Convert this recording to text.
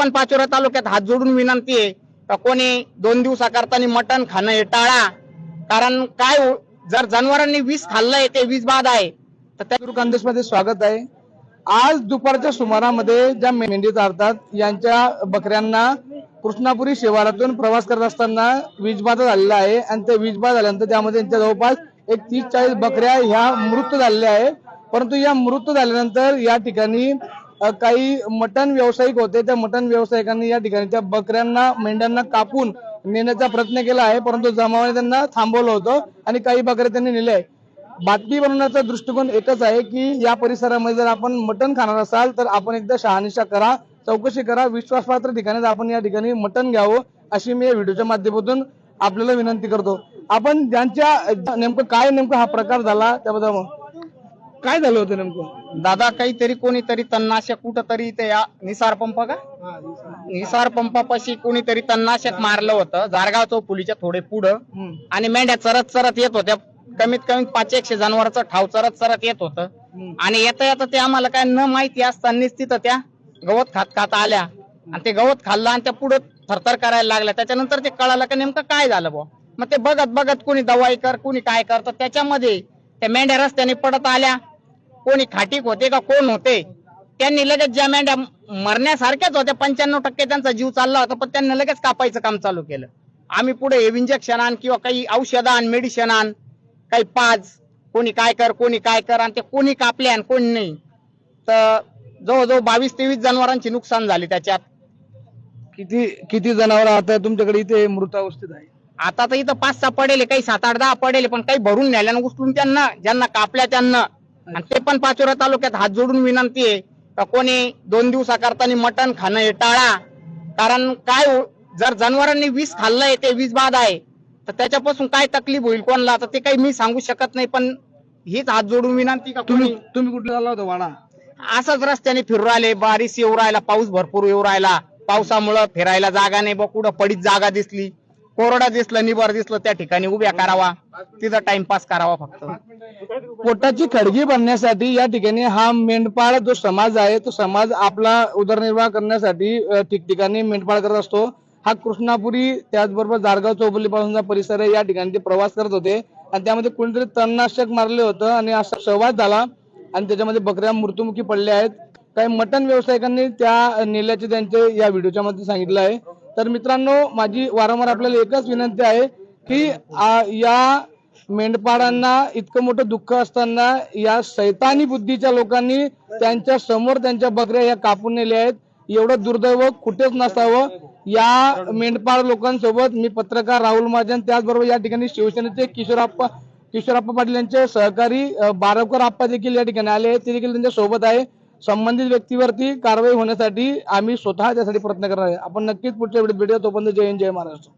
पण पाचोरा तालुक्यात हात जोडून विनंती आहे कोणी दोन दिवसाकरता मटण खाणं हे टाळा. कारण काय हो, जर जनावरांनी वीज खाल्लंय ते वीज बाद आहे. तर त्या खानदेशमध्ये स्वागत आहे. आज दुपारच्या सुमारामध्ये ज्या मेंढी चारतात यांच्या बकऱ्यांना कृष्णापुरी शिवारातून प्रवास करत असताना वीजबाधा झालेला आहे. आणि त्या वीजबाधा झाल्यानंतर त्यामध्ये त्यांच्या जवळपास एक तीस चाळीस बकऱ्या ह्या मृत झालेल्या आहे परंतु या मृत झाल्यानंतर या ठिकाणी काही मटण व्यावसायिक होते. त्या मटण व्यावसायिकांनी या ठिकाणी त्या बकऱ्यांना मेंढ्यांना कापून नेण्याचा प्रयत्न केला आहे. परंतु जमावाने त्यांना थांबवलं होतं आणि काही बकऱ्या त्यांनी नेले आहे बातमी बनवण्याचा दृष्टिकोन एकच आहे की या परिसरामध्ये जर आपण मटण खाणार असाल तर आपण एकदा शहानिशा करा चौकशी करा विश्वासपात्र ठिकाणी आपण या ठिकाणी मटण घ्यावं अशी मी या व्हिडिओच्या माध्यमातून आपल्याला विनंती करतो. आपण ज्यांच्या नेमकं काय नेमकं हा प्रकार झाला त्याबद्दल मग काय झालं होतं नेमकं? दादा काहीतरी कोणीतरी तन्नाशक कुठं तरी ते या निसार पंप का? निसार पंपापाशी कोणीतरी तन्नाशक मारलं होतं. जारगाव चौफुलीच्या थोडे पुढं. आणि मेंढ्या चरत चरत येत होत्या. कमीत कमी पाच एकशे जनावरांचं ठाव चरत चरत येत होतं. आणि येता येता ते आम्हाला काय न माहिती असतानाच तिथं त्या गवत खात खात आल्या. आणि ते गवत खाल्लं आणि त्या पुढे थरथर करायला लागल्या. त्याच्यानंतर ते कळालं का नेमकं काय झालं बुवा? मग ते बघत बघत कोणी दवाई कर कोणी काय करतं त्याच्यामध्ये त्या मेंढ्या रस्त्याने पडत आल्या. कोणी खाटीक होते का कोण होते? त्यांनी लगेच ज्या मेंढ्या मरण्यासारख्याच होत्या पंच्याण्णव टक्के त्यांचा जीव चालला होता पण त्यांनी लगेच कापायचं काम चालू केलं. आम्ही पुढे इंजेक्शन आण किंवा काही औषध आण मेडिसिन आण काही पाच कोणी काय कर कोणी काय कर आणि ते कोणी कापले आणि कोणी नाही. तर जवळजवळ बावीस तेवीस जनावरांची नुकसान झाली त्याच्यात. किती किती जनावर आता तुमच्याकडे इथे मृत अवस्थेत आहे? आता तर इथं पाच सहा पडेले काही सात आठ दहा पडेले पण काही भरून नेल्यानं उचलून त्यांना ज्यांना कापल्या त्यांना. आणि ते पण पाचोरा तालुक्यात हात जोडून विनंती आहे का कोणी दोन दिवसाकरता मटण खाणं हे टाळा. कारण काय हो- जर जनावरांनी विष खाल्लंय ते विष बाद आहे तर त्याच्यापासून काय तकलीफ होईल कोणाला? तर ते काही मी सांगू शकत नाही पण हीच हात जोडून विनंती का तुम्ही तुम्ही तुम्ही कुठे झाला होता वाडा? असंच रस्त्याने फिरू राहिले बारिश येऊ राहिला पाऊस भरपूर येऊ राहिला पावसामुळं फिरायला जागा नाही बा कुठं पडीत जागा दिसली. कोरडा दिसलं निबर दिसलं त्या ठिकाणी उभ्या करावा. तिथं टाइमपास करावा फक्त. पोटाची खडगी बनण्यासाठी या ठिकाणी हा मेंढपाळ जो समाज आहे तो समाज आपला उदरनिर्वाह करण्यासाठी ठिकठिकाणी मेंढपाळ करत असतो. हा कृष्णापुरी त्याचबरोबर जारगाव चौपल्ली पासूनचा परिसर आहे या ठिकाणी ते प्रवास करत होते. आणि त्यामध्ये कोणीतरी तणनाशक मारले होतं आणि असा सहवास झाला. आणि त्याच्यामध्ये बकऱ्या मृत्युमुखी पडल्या आहेत. काही मटण व्यावसायिकांनी त्या नेल्याचे त्यांचे या व्हिडिओच्या मध्ये सांगितलं आहे. तर मित्रांनो माझी वारंवार आपल्याला एकच विनंती आहे की या मेंढपाळांना इतकं मोठं दुःख असताना या सैतानी बुद्धीच्या लोकांनी त्यांच्यासमोर त्यांच्या बकऱ्या या कापून नेल्या आहेत. एवढं दुर्दैव कुठेच नसावं. या मेंढपाळ लोकांसोबत मी पत्रकार राहुल महाजन त्याचबरोबर या ठिकाणी शिवसेनेचे किशोरप्पा किशोरप्पा पाटील यांचे सहकारी अ, बारवकर आप्पा देखील या ठिकाणी आले आहेत. ते देखील त्यांच्यासोबत आहे. संबंधित व्यक्तीवरती कारवाई होण्यासाठी आम्ही स्वतः त्यासाठी प्रयत्न करणार आहे. आपण नक्कीच पुढच्या वेळेस भेटूया. तोपर्यंत जय हिंद जय महाराष्ट्र.